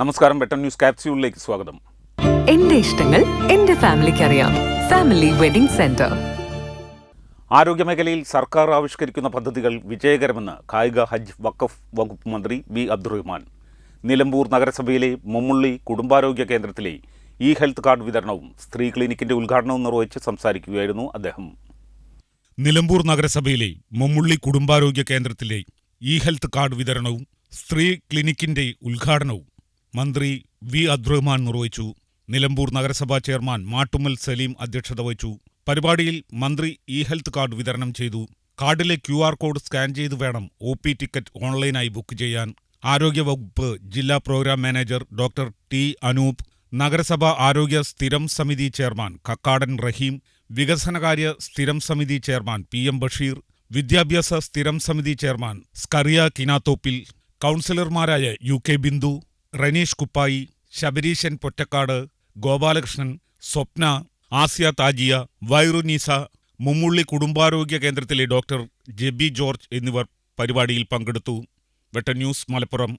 നമസ്കാരം വെട്ടൻ ന്യൂസ് കാപ്സ്യൂളിലേക്ക് സ്വാഗതം. എന്റെ ഇഷ്ടങ്ങൾ എന്റെ ഫാമിലിക്ക് അറിയാം. Family wedding centre. ആരോഗ്യമേഖലയിൽ സർക്കാർ ആവിഷ്കരിക്കുന്ന പദ്ധതികൾ വിജയകരമെന്ന് കായിക ഹജ്ജ് വഖഫ് വകുപ്പ് മന്ത്രി ബി അബ്ദുറഹ്മാൻ. നിലമ്പൂർ നഗരസഭയിലെ മുമ്മുള്ളി കുടുംബാരോഗ്യ കേന്ദ്രത്തിലെ ഇ ഹെൽത്ത് കാർഡ് വിതരണവും സ്ത്രീ ക്ലിനിക്കിന്റെ ഉദ്ഘാടനവും നിർവഹിച്ച് സംസാരിക്കുകയായിരുന്നു അദ്ദേഹം. നിലമ്പൂർ നഗരസഭയിലെ മുമ്മുള്ളി കുടുംബാരോഗ്യ കേന്ദ്രത്തിലെ ഇ ഹെൽത്ത് കാർഡ് വിതരണവും സ്ത്രീ ക്ലിനിക്കിന്റെ ഉദ്ഘാടനവും മന്ത്രി വി അബ്ദുറഹ്മാൻ നിർവഹിച്ചു. നിലമ്പൂർ നഗരസഭാ ചെയർമാൻ മാട്ടുമ്മൽ സലീം അധ്യക്ഷത വഹിച്ചു. പരിപാടിയിൽ മന്ത്രി ഇ ഹെൽത്ത് കാർഡ് വിതരണം ചെയ്തു. കാർഡിലെ ക്യു ആർ കോഡ് സ്കാൻ ചെയ്ത് വേണം ഒ പി ടിക്കറ്റ് ഓൺലൈനായി ബുക്ക് ചെയ്യാൻ. ആരോഗ്യവകുപ്പ് ജില്ലാ programme manager doctor T Anoop നഗരസഭ ആരോഗ്യ സ്ഥിരം സമിതി ചെയർമാൻ കക്കാടൻ റഹീം വികസനകാര്യ സ്ഥിരം സമിതി ചെയർമാൻ പി എം ബഷീർ വിദ്യാഭ്യാസ സ്ഥിരം സമിതി ചെയർമാൻ സ്കറിയ കിനാത്തോപ്പിൽ കൗൺസിലർമാരായ യു കെ ബിന്ദു റനീഷ് കുപ്പായി ശബരീശൻ പൊറ്റക്കാട് ഗോപാലകൃഷ്ണൻ സ്വപ്ന ആസിയ താജിയ വൈറുനീസ മുമ്മുള്ളി കുടുംബാരോഗ്യ കേന്ദ്രത്തിലെ ഡോക്ടർ ജെബി ജോർജ് എന്നിവർ പരിപാടിയിൽ പങ്കെടുത്തു. വെട്ട ന്യൂസ് മലപ്പുറം.